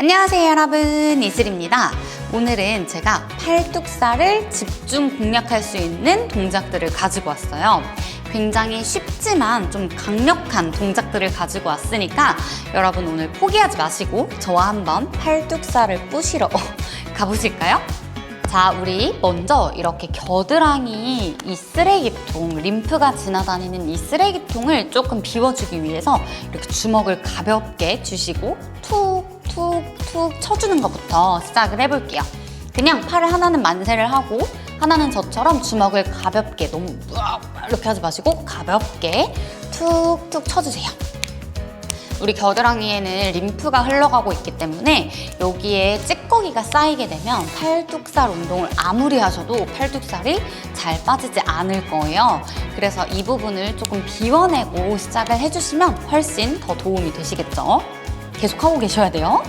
안녕하세요 여러분. 이슬입니다. 오늘은 제가 팔뚝살을 집중 공략할 수 있는 동작들을 가지고 왔어요. 굉장히 쉽지만 좀 강력한 동작들을 가지고 왔으니까 여러분 오늘 포기하지 마시고 저와 한번 팔뚝살을 부시러 가보실까요? 자, 우리 먼저 이렇게 겨드랑이 이 쓰레기통, 림프가 지나다니는 이 쓰레기통을 조금 비워주기 위해서 이렇게 주먹을 가볍게 주시고 툭, 툭, 툭 쳐주는 것부터 시작을 해볼게요. 그냥 팔을 하나는 만세를 하고 하나는 저처럼 주먹을 가볍게 너무 이렇게 하지 마시고 가볍게 툭툭 쳐주세요. 우리 겨드랑이에는 림프가 흘러가고 있기 때문에 여기에 찌꺼기가 쌓이게 되면 팔뚝살 운동을 아무리 하셔도 팔뚝살이 잘 빠지지 않을 거예요. 그래서 이 부분을 조금 비워내고 시작을 해주시면 훨씬 더 도움이 되시겠죠? 계속 하고 계셔야 돼요.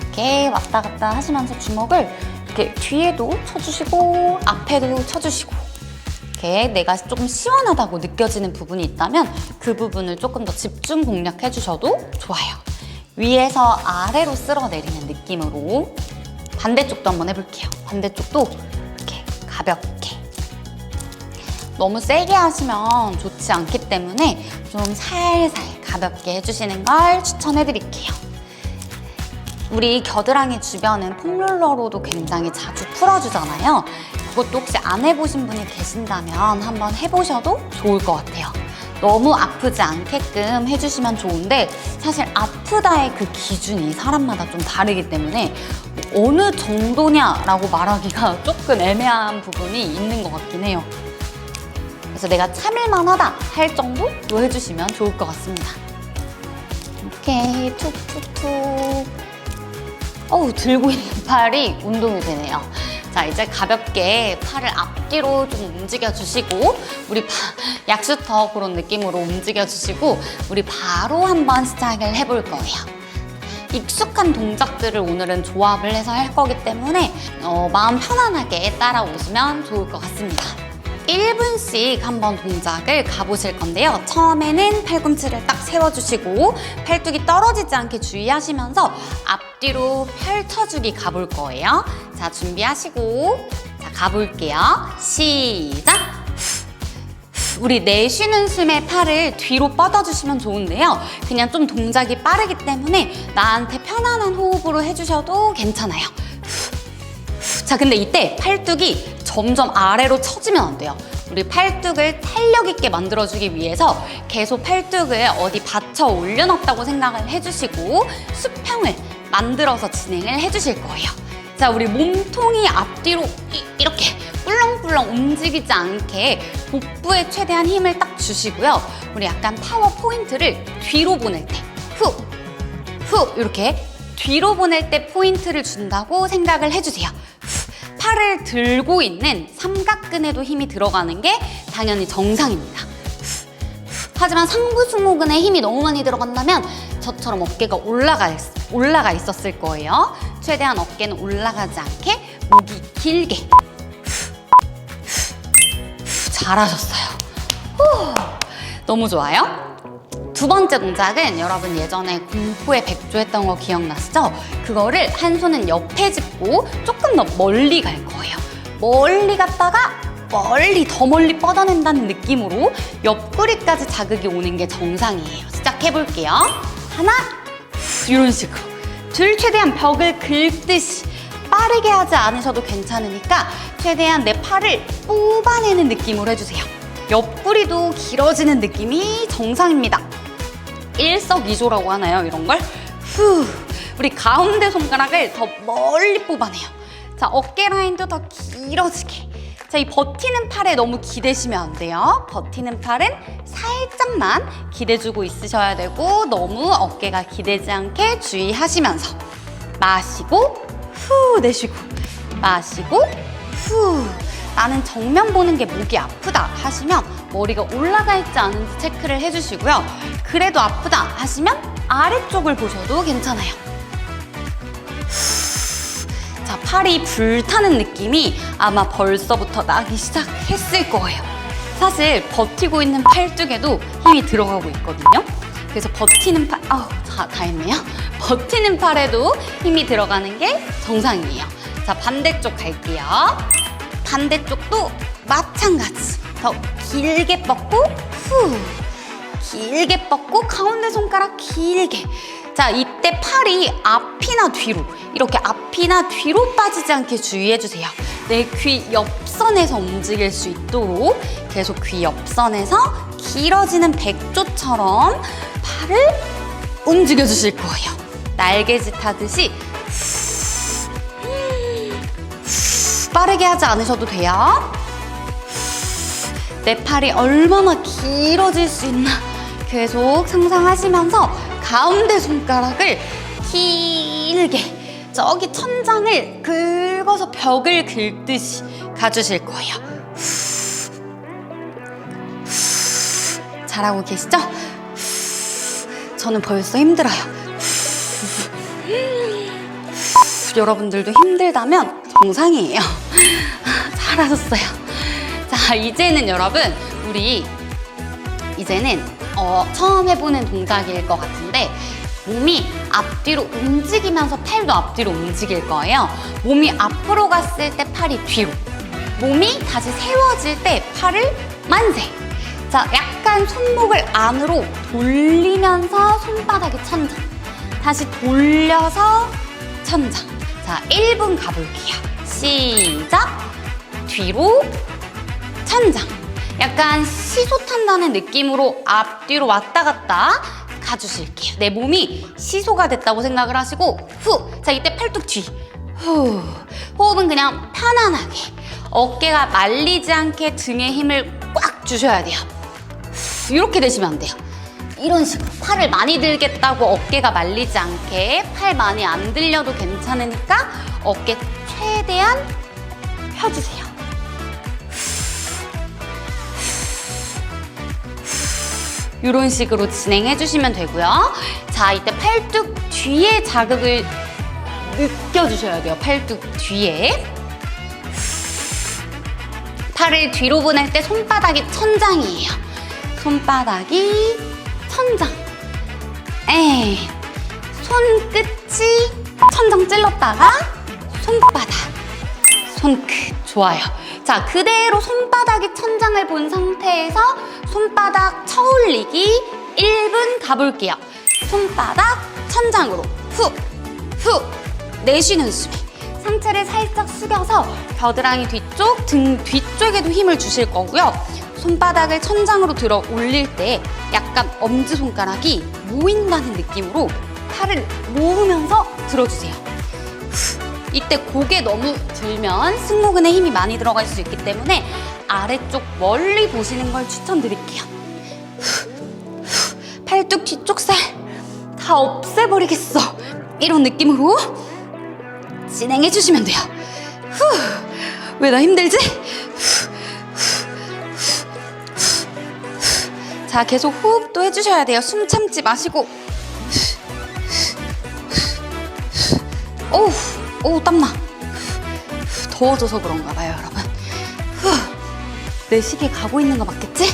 이렇게 왔다 갔다 하시면서 주먹을 이렇게 뒤에도 쳐주시고 앞에도 쳐주시고 이렇게 내가 조금 시원하다고 느껴지는 부분이 있다면 그 부분을 조금 더 집중 공략해 주셔도 좋아요. 위에서 아래로 쓸어내리는 느낌으로 반대쪽도 한번 해볼게요. 반대쪽도 이렇게 가볍게. 너무 세게 하시면 좋지 않기 때문에 좀 살살 가볍게 해주시는 걸 추천해 드릴게요. 우리 겨드랑이 주변은 폼롤러로도 굉장히 자주 풀어주잖아요. 그것도 혹시 안 해보신 분이 계신다면 한번 해보셔도 좋을 것 같아요. 너무 아프지 않게끔 해주시면 좋은데 사실 아프다의 그 기준이 사람마다 좀 다르기 때문에 어느 정도냐라고 말하기가 조금 애매한 부분이 있는 것 같긴 해요. 그래서 내가 참을만하다 할 정도로 해주시면 좋을 것 같습니다. 이렇게 툭툭툭 어우 들고 있는 팔이 운동이 되네요. 자 이제 가볍게 팔을 앞뒤로 좀 움직여 주시고 우리 바, 약슈터 그런 느낌으로 움직여 주시고 우리 바로 한번 시작을 해볼 거예요. 익숙한 동작들을 오늘은 조합을 해서 할 거기 때문에 어, 마음 편안하게 따라오시면 좋을 것 같습니다. 1분씩 한번 동작을 가보실 건데요. 처음에는 팔꿈치를 딱 세워주시고 팔뚝이 떨어지지 않게 주의하시면서 앞뒤로 펼쳐주기 가볼 거예요. 자, 준비하시고 자, 가볼게요. 시작! 우리 내쉬는 숨에 팔을 뒤로 뻗어주시면 좋은데요. 그냥 좀 동작이 빠르기 때문에 나한테 편안한 호흡으로 해주셔도 괜찮아요. 자, 근데 이때 팔뚝이 점점 아래로 처지면 안 돼요. 우리 팔뚝을 탄력 있게 만들어주기 위해서 계속 팔뚝을 어디 받쳐 올려놨다고 생각을 해주시고 수평을 만들어서 진행을 해주실 거예요. 자, 우리 몸통이 앞뒤로 이, 이렇게 꿀렁꿀렁 움직이지 않게 복부에 최대한 힘을 딱 주시고요. 우리 약간 파워 포인트를 뒤로 보낼 때 후, 후 이렇게 뒤로 보낼 때 포인트를 준다고 생각을 해주세요. 후, 팔을 들고 있는 삼각근에도 힘이 들어가는 게 당연히 정상입니다. 하지만 상부승모근에 힘이 너무 많이 들어간다면 저처럼 어깨가 올라가, 있, 올라가 있었을 거예요. 최대한 어깨는 올라가지 않게 목이 길게. 잘하셨어요. 후. 너무 좋아요. 두 번째 동작은 여러분 예전에 공포의 백조 했던 거 기억나시죠? 그거를 한 손은 옆에 짚고 조금 더 멀리 갈 거예요. 멀리 갔다가 멀리 더 멀리 뻗어낸다는 느낌으로 옆구리까지 자극이 오는 게 정상이에요. 시작해볼게요. 하나, 후, 이런 식으로. 둘, 최대한 벽을 긁듯이 빠르게 하지 않으셔도 괜찮으니까 최대한 내 팔을 뽑아내는 느낌으로 해주세요. 옆구리도 길어지는 느낌이 정상입니다. 일석이조라고 하나요? 이런 걸? 후. 우리 가운데 손가락을 더 멀리 뽑아내요. 자, 어깨 라인도 더 길어지게. 자, 이 버티는 팔에 너무 기대시면 안 돼요. 버티는 팔은 살짝만 기대주고 있으셔야 되고 너무 어깨가 기대지 않게 주의하시면서 마시고 후 내쉬고 마시고 후 나는 정면 보는 게 목이 아프다 하시면 머리가 올라가 있지 않은지 체크를 해주시고요. 그래도 아프다 하시면 아래쪽을 보셔도 괜찮아요. 자, 팔이 불타는 느낌이 아마 벌써부터 나기 시작했을 거예요. 사실 버티고 있는 팔뚝에도 힘이 들어가고 있거든요. 그래서 버티는 팔, 아우, 다, 다 했네요. 버티는 팔에도 힘이 들어가는 게 정상이에요. 자, 반대쪽 갈게요. 반대쪽도 마찬가지. 더 길게 뻗고, 후. 길게 뻗고, 가운데 손가락 길게. 자, 이때 팔이 앞이나 뒤로, 이렇게 앞이나 뒤로 빠지지 않게 주의해 주세요. 내 귀 옆선에서 움직일 수 있도록 계속 귀 옆선에서 길어지는 백조처럼 팔을 움직여 주실 거예요. 날개짓 하듯이 빠르게 하지 않으셔도 돼요. 내 팔이 얼마나 길어질 수 있나 계속 상상하시면서 가운데 손가락을 길게 저기 천장을 긁어서 벽을 긁듯이 가주실 거예요. 잘하고 계시죠? 저는 벌써 힘들어요. 여러분들도 힘들다면 정상이에요. 잘하셨어요. 자, 이제는 여러분, 우리 이제는 어, 처음 해보는 동작일 것 같은데 몸이 앞뒤로 움직이면서 팔도 앞뒤로 움직일 거예요. 몸이 앞으로 갔을 때 팔이 뒤로, 몸이 다시 세워질 때 팔을 만세. 자, 약간 손목을 안으로 돌리면서 손바닥에 천장. 다시 돌려서 천장. 자, 1분 가볼게요. 시작. 뒤로 천장. 약간 시소 탄다는 느낌으로 앞뒤로 왔다 갔다 가주실게요. 내 몸이 시소가 됐다고 생각을 하시고 후. 자, 이때 팔뚝 뒤. 후. 호흡은 그냥 편안하게. 어깨가 말리지 않게 등에 힘을 꽉 주셔야 돼요. 후, 이렇게 되시면 안 돼요. 이런 식으로 팔을 많이 들겠다고 어깨가 말리지 않게 팔 많이 안 들려도 괜찮으니까 어깨 최대한 펴주세요. 이런 식으로 진행해 주시면 되고요. 자, 이때 팔뚝 뒤에 자극을 느껴주셔야 돼요. 팔뚝 뒤에. 팔을 뒤로 보낼 때 손바닥이 천장이에요. 손바닥이 천장. 에이. 손끝이 천장 찔렀다가 손바닥. 손끝. 좋아요. 자, 그대로 손바닥이 천장을 본 상태에서 손바닥 쳐올리기 1분 가볼게요. 손바닥 천장으로 후, 후. 내쉬는 숨. 상체를 살짝 숙여서 겨드랑이 뒤쪽, 등 뒤쪽에도 힘을 주실 거고요. 손바닥을 천장으로 들어 올릴 때 약간 엄지손가락이 모인다는 느낌으로 팔을 모으면서 들어주세요. 이때 고개 너무 들면 승모근에 힘이 많이 들어갈 수 있기 때문에 아래쪽 멀리 보시는 걸 추천드릴게요. 팔뚝 뒤쪽 살 다 없애버리겠어. 이런 느낌으로 진행해 주시면 돼요. 왜 나 힘들지? 자, 계속 호흡도 해주셔야 돼요. 숨 참지 마시고. 오우, 오우, 땀나. 더워져서 그런가 봐요, 여러분. 내 시계 가고 있는 거 맞겠지?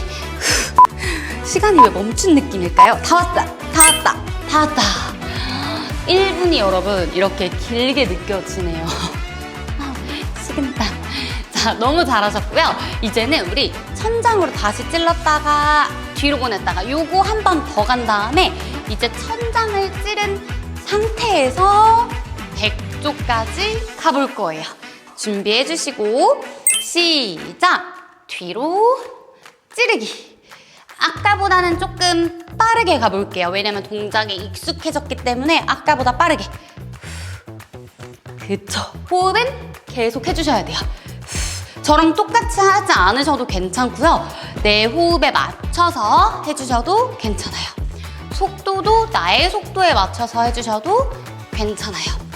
시간이 왜 멈춘 느낌일까요? 다 왔다, 다 왔다, 다 왔다. 1분이 여러분 이렇게 길게 느껴지네요. 아, 식은땀. 자, 너무 잘하셨고요. 이제는 우리 천장으로 다시 찔렀다가 뒤로 보냈다가 요거 한 번 더 간 다음에 이제 천장을 찌른 상태에서 백조까지 가볼 거예요. 준비해 주시고 시작! 뒤로 찌르기. 아까보다는 조금 빠르게 가볼게요. 왜냐면 동작에 익숙해졌기 때문에 아까보다 빠르게. 그쵸. 호흡은 계속 해주셔야 돼요. 저랑 똑같이 하지 않으셔도 괜찮고요. 내 호흡에 맞춰서 해주셔도 괜찮아요. 속도도 나의 속도에 맞춰서 해주셔도 괜찮아요.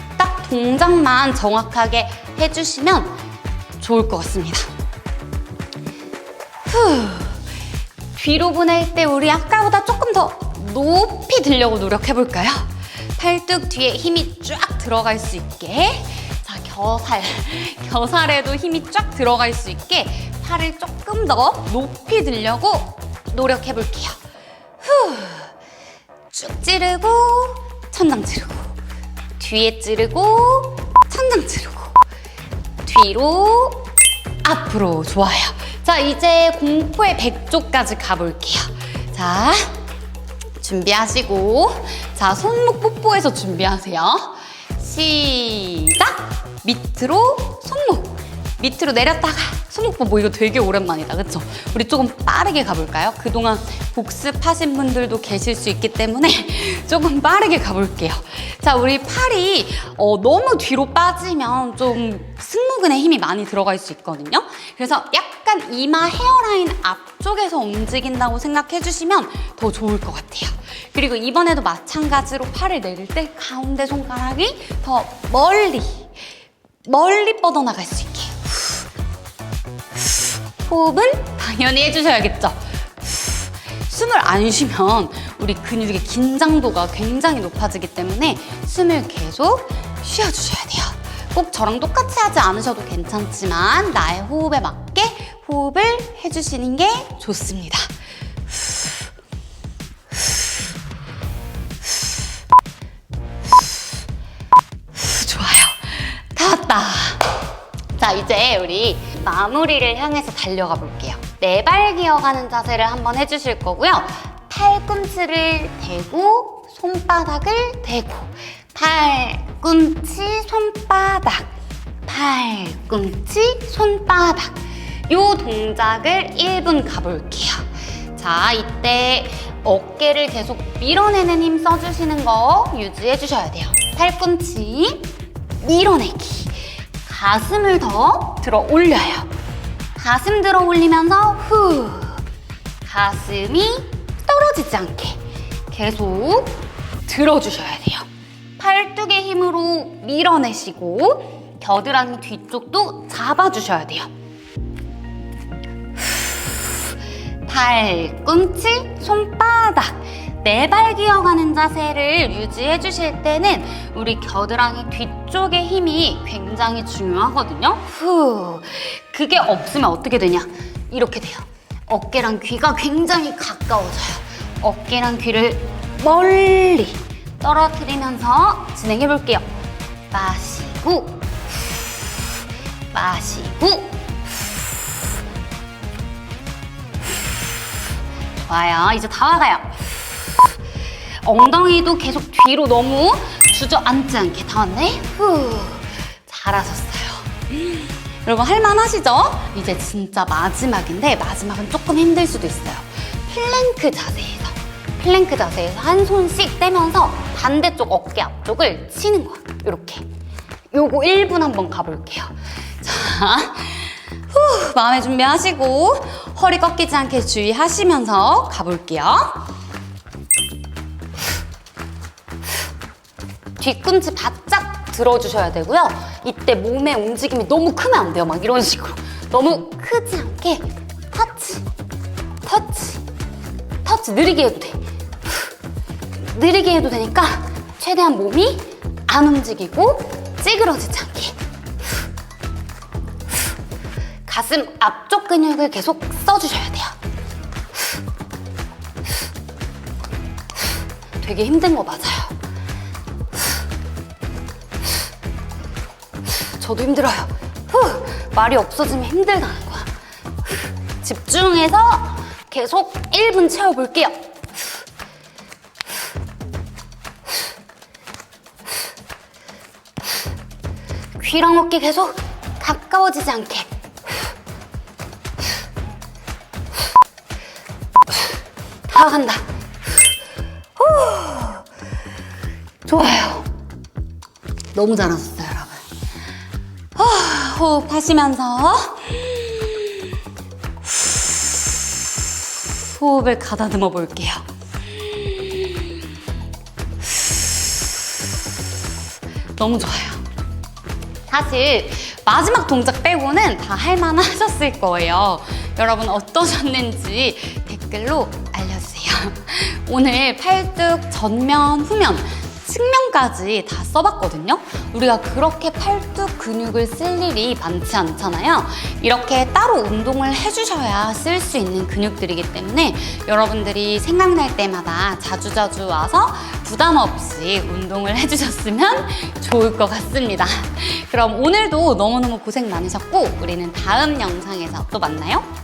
딱 동작만 정확하게 해주시면 좋을 것 같습니다. 후. 뒤로 보낼 때 우리 아까보다 조금 더 높이 들려고 노력해볼까요? 팔뚝 뒤에 힘이 쫙 들어갈 수 있게 자 겨살 겨살에도 힘이 쫙 들어갈 수 있게 팔을 조금 더 높이 들려고 노력해볼게요 후 쭉 찌르고 천장 찌르고 뒤에 찌르고 천장 찌르고 뒤로 앞으로 좋아요. 자 이제 공포의 100조까지 가볼게요. 자 준비하시고 자 손목 뽀뽀해서 준비하세요. 시작 밑으로 손목 밑으로 내렸다가 손목 뽀뽀 이거 되게 오랜만이다 그쵸? 우리 조금 빠르게 가볼까요? 그동안 복습하신 분들도 계실 수 있기 때문에 조금 빠르게 가볼게요 자 우리 팔이 어, 너무 뒤로 빠지면 좀 승모근에 힘이 많이 들어갈 수 있거든요 그래서 약간 이마 헤어라인 앞쪽에서 움직인다고 생각해 주시면 더 좋을 것 같아요 그리고 이번에도 마찬가지로 팔을 내릴 때 가운데 손가락이 더 멀리 멀리 뻗어나갈 수 있게 호흡은 당연히 해주셔야겠죠. 숨을 안 쉬면 우리 근육의 긴장도가 굉장히 높아지기 때문에 숨을 계속 쉬어주셔야 돼요. 꼭 저랑 똑같이 하지 않으셔도 괜찮지만 나의 호흡에 맞게 호흡을 해주시는 게 좋습니다. 좋아요. 다 왔다. 자, 이제 우리 마무리를 향해서 달려가 볼게요. 네 발 기어가는 자세를 한번 해주실 거고요. 팔꿈치를 대고 손바닥을 대고 팔꿈치 손바닥 팔꿈치 손바닥 요 동작을 1분 가볼게요. 자, 이때 어깨를 계속 밀어내는 힘 써주시는 거 유지해 주셔야 돼요. 팔꿈치 밀어내기. 가슴을 더 들어 올려요. 가슴 들어 올리면서 후. 가슴이 떨어지지 않게 계속 들어주셔야 돼요. 팔뚝의 힘으로 밀어내시고 겨드랑이 뒤쪽도 잡아주셔야 돼요. 팔꿈치, 손바닥, 네발 기어가는 자세를 유지해 주실 때는 우리 겨드랑이 뒤쪽의 힘이 굉장히 중요하거든요. 후. 그게 없으면 어떻게 되냐? 이렇게 돼요. 어깨랑 귀가 굉장히 가까워져요. 어깨랑 귀를 멀리 떨어뜨리면서 진행해 볼게요. 마시고, 마시고, 좋아요. 이제 다 와가요. 엉덩이도 계속 뒤로 너무 주저앉지 않게 다 왔네. 후. 잘하셨어요. 여러분 할만하시죠? 이제 진짜 마지막인데 마지막은 조금 힘들 수도 있어요. 플랭크 자세에서 플랭크 자세에서 한 손씩 떼면서 반대쪽 어깨 앞쪽을 치는 거야. 이렇게. 요거 1분 한번 가볼게요. 자, 후, 마음의 준비하시고 허리 꺾이지 않게 주의하시면서 가볼게요. 뒤꿈치 바짝 들어주셔야 되고요. 이때 몸의 움직임이 너무 크면 안 돼요. 막 이런 식으로. 너무 크지 않게 터치, 터치, 터치 느리게 해도 돼. 느리게 해도 되니까 최대한 몸이 안 움직이고 찌그러지지 않게. 가슴 앞쪽 근육을 계속 써주셔야 돼요. 되게 힘든 거 맞아요. 저도 힘들어요. 후, 말이 없어지면 힘들다는 거야. 후, 집중해서 계속 1분 채워볼게요. 귀랑 어깨 계속 가까워지지 않게. 다 간다. 후. 좋아요. 너무 잘하셨어요, 호흡하시면서 호흡을 가다듬어 볼게요. 너무 좋아요. 사실 마지막 동작 빼고는 다 할만하셨을 거예요. 여러분 어떠셨는지 댓글로 알려주세요. 오늘 팔뚝 전면, 후면 측면까지 다 써봤거든요. 우리가 그렇게 팔뚝 근육을 쓸 일이 많지 않잖아요. 이렇게 따로 운동을 해주셔야 쓸 수 있는 근육들이기 때문에 여러분들이 생각날 때마다 자주자주 와서 부담 없이 운동을 해주셨으면 좋을 것 같습니다. 그럼 오늘도 너무너무 고생 많으셨고 우리는 다음 영상에서 또 만나요.